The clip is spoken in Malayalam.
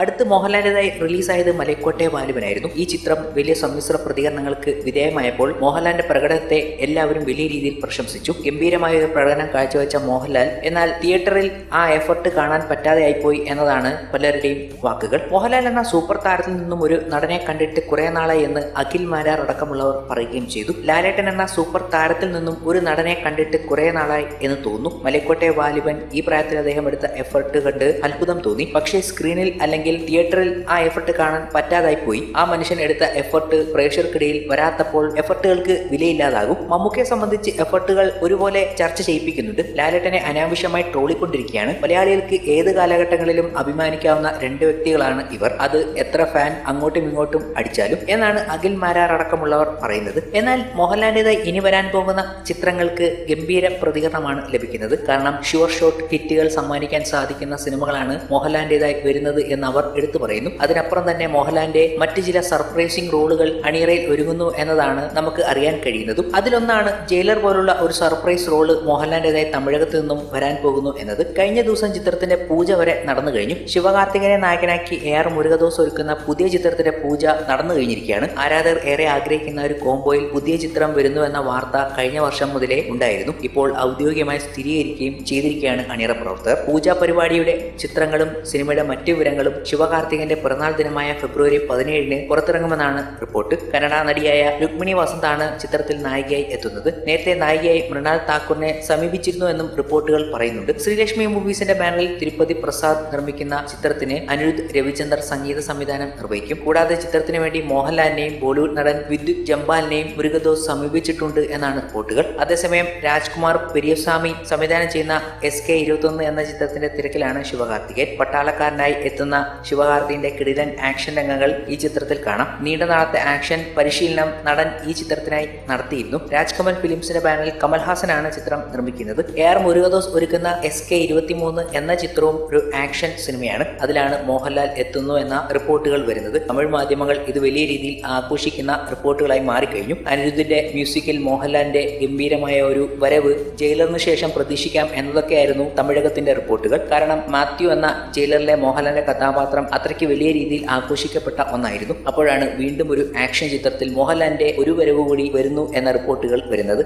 അടുത്ത് മോഹൻലാലിനായി റിലീസായത് മലക്കോട്ടെ ബാലുവിനായിരുന്നു ഈ ചിത്രം വലിയ സമ്മിശ്ര പ്രതികരണങ്ങൾക്ക് വിധേയമായപ്പോൾ മോഹൻലാലിന്റെ പ്രകടനത്തെ എല്ലാവരും വലിയ രീതിയിൽ പ്രശംസിച്ചു. ഗംഭീരമായ ഒരു പ്രകടനം കാഴ്ചവെച്ച മോഹൻലാൽ എന്നാൽ തിയേറ്ററിൽ ആ എഫർട്ട് കാണാൻ പറ്റാതെയായിപ്പോയി എന്നതാണ് പലരുടെയും വാക്കുകൾ. മോഹൻലാൽ എന്ന സൂപ്പർ താരത്തിൽ നിന്നും ഒരു നടനെ കണ്ടിട്ട് കുറെ നാളായി എന്ന് അഖിൽ മാരാർ അടക്കമുള്ളവർ പറയുകയും ചെയ്തു. ലാലേട്ടൻ എന്ന സൂപ്പർ താരത്തിൽ നിന്നും ഒരു നടനെ കണ്ടിട്ട് കുറെ നാളായി എന്ന് തോന്നുന്നു. മലക്കോട്ടെ വാലിബൻ ഈ പ്രായത്തിൽ അദ്ദേഹം എടുത്ത എഫർട്ട് കണ്ട് അത്ഭുതം തോന്നി. പക്ഷേ സ്ക്രീനിൽ അല്ലെങ്കിൽ തിയേറ്ററിൽ ആ എഫർട്ട് കാണാൻ പറ്റാതായി പോയി. ആ മനുഷ്യൻ എടുത്ത എഫർട്ട് പ്രേക്ഷകർക്കിടയിൽ വരാത്തപ്പോൾ എഫർട്ടുകൾക്ക് വിലയില്ലാതാകും. മമ്മൂക്കയെ സംബന്ധിച്ച് എഫർട്ടുകൾ ഒരുപോലെ ചർച്ച ചെയ്യിപ്പിക്കുന്നുണ്ട്. ലാലേട്ടനെ അനാവശ്യമായി ട്രോളിക്കൊണ്ടിരിക്കുകയാണ്. മലയാളികൾക്ക് ഏത് കാലഘട്ടങ്ങളിലും അഭിമാനിക്കാവുന്ന രണ്ട് വ്യക്തികളാണ് ഇവർ. അത് എത്ര ഫാൻ അങ്ങോട്ടും ഇങ്ങോട്ടും അടിച്ചാലും എന്നാണ് അഖിൽ മാരാർ അടക്കമുള്ളവർ പറയുന്നത്. എന്നാൽ മോഹൻലാലിന്റെതായി ഇനി വരാൻ പോകുന്ന ചിത്രങ്ങൾക്ക് ഗംഭീര പ്രതികരണമാണ് ലഭിക്കുന്നത്. കാരണം ഷുവർ ഷോട്ട് ഹിറ്റുകൾ സമ്മാനിക്കാൻ സാധിക്കുന്ന സിനിമകളാണ് മോഹൻലാലിന്റെതായി വരുന്നത് എന്ന് അവർ എടുത്തു പറയുന്നു. അതിനപ്പുറം തന്നെ മോഹൻലാലിന്റെ മറ്റ് ചില സർപ്രൈസിംഗ് റോളുകൾ അണിയറയിൽ ഒരുങ്ങുന്നു എന്നതാണ് നമുക്ക് അറിയാൻ കഴിയുന്നതും. അതിലൊന്നാണ് ജയിലർ പോലുള്ള ഒരു സർപ്രൈസ് റോൾ മോഹൻലാലിന്റെതായി തമിഴകത്ത് നിന്നും വരാൻ പോകുന്നു എന്നത്. കഴിഞ്ഞ ദിവസം ചിത്രത്തിന്റെ പൂജ വരെ നടന്നു കഴിഞ്ഞു. ശിവകാർത്തികനെ നായകനാക്കി എ ആർ മുരുകദോസ് ഒരുക്കുന്ന പുതിയ ചിത്രത്തിന്റെ പൂജ നടന്നു കഴിഞ്ഞിരിക്കുകയാണ്. ആരാധകർ ഏറെ ആഗ്രഹിക്കുന്ന ഒരു കോംബോയിൽ പുതിയ ചിത്രം വരുന്നു എന്ന വാർത്ത കഴിഞ്ഞ വർഷം മുതലേ ഉണ്ടായിരുന്നു. ഇപ്പോൾ ഔദ്യോഗികമായി സ്ഥിരീകരിക്കുകയും ചെയ്തിരിക്കുകയാണ് അണിയറ പ്രവർത്തകർ. പൂജാ പരിപാടിയുടെ ചിത്രങ്ങളും സിനിമയുടെ മറ്റു വിവരങ്ങളും ശിവകാർത്തികന്റെ പിറന്നാൾ ദിനമായ ഫെബ്രുവരി പതിനേഴിന് പുറത്തിറങ്ങുമെന്നാണ് റിപ്പോർട്ട്. കന്നഡ നടിയായ രുക്മിണി വസന്താണ് ചിത്രത്തിൽ നായികയായി എത്തുന്നത്. നേരത്തെ നായികയായി മൃണാൽ താക്കൂറിനെ സമീപിച്ചിരുന്നു എന്നും റിപ്പോർട്ടുകൾ പറയുന്നുണ്ട്. ശ്രീലക്ഷ്മി മൂവീസിന്റെ ബാനറിൽ തിരുപ്പതി പ്രസാദ് നിർമ്മിക്കുന്ന ചിത്രത്തിന് അനിരുദ്ധ് രവിചന്ദർ സംഗീത സംവിധാനം നിർവഹിക്കും. കൂടാതെ ചിത്രത്തിന് വേണ്ടി മോഹൻലാലിനെയും ബോളിവുഡ് നടൻ വിദ്യുത് ജംബാലിനെയും മുരുകദോസ് സമീപിച്ചിട്ടുണ്ട് എന്നാണ് റിപ്പോർട്ടുകൾ. അതേസമയം രാജ്കുമാർ പെരിയസ്വാമി സംവിധാനം ചെയ്യുന്ന എസ് കെ ഇരുപത്തൊന്ന് എന്ന ചിത്രത്തിന്റെ തിരക്കിലാണ് ശിവകാർത്തികേയൻ പട്ടാളക്കാരനായി എത്തുന്ന ശിവകാർത്തിന്റെ കിടിലൻ ആക്ഷൻ രംഗങ്ങൾ ഈ ചിത്രത്തിൽ കാണാം. നീണ്ട നാളത്തെ ആക്ഷൻ പരിശീലനം നടൻ ഈ ചിത്രത്തിനായി നടത്തിയിരുന്നു. രാജ്കമൽ ഫിലിംസിന്റെ ബാനറിൽ കമൽഹാസനാണ് ചിത്രം നിർമ്മിക്കുന്നത്. എ ആർ മുരുകദോസ് ഒരുക്കുന്ന എസ് കെ ഇരുപത്തിമൂന്ന് എന്ന ചിത്രവും ഒരു ആക്ഷൻ സിനിമയാണ്. അതിലാണ് മോഹൻലാൽ എത്തുന്നു എന്ന റിപ്പോർട്ടുകൾ വരുന്നത്. തമിഴ് മാധ്യമങ്ങൾ ഇത് വലിയ രീതിയിൽ ആഘോഷിക്കുന്ന റിപ്പോർട്ടുകളായി മാറിക്കഴിഞ്ഞു. അനിരുദ്ധിന്റെ മ്യൂസിക്കിൽ മോഹൻലാലിന്റെ ഗംഭീരമായ ഒരു വരവ് ജയിലറിന് ശേഷം പ്രതീക്ഷിക്കാം എന്നതൊക്കെയായിരുന്നു തമിഴകത്തിന്റെ റിപ്പോർട്ടുകൾ. കാരണം മാത്യു എന്ന ജയിലറിലെ മോഹൻലാലിന്റെ കഥാപാത്രം അത്രയ്ക്ക് വലിയ രീതിയിൽ ആഘോഷിക്കപ്പെട്ട ഒന്നായിരുന്നു. അപ്പോഴാണ് വീണ്ടും ഒരു ആക്ഷൻ ചിത്രത്തിൽ മോഹൻലാലിന്റെ ഒരു വരവ് കൂടി വരുന്നു എന്ന റിപ്പോർട്ടുകൾ വരുന്നത്.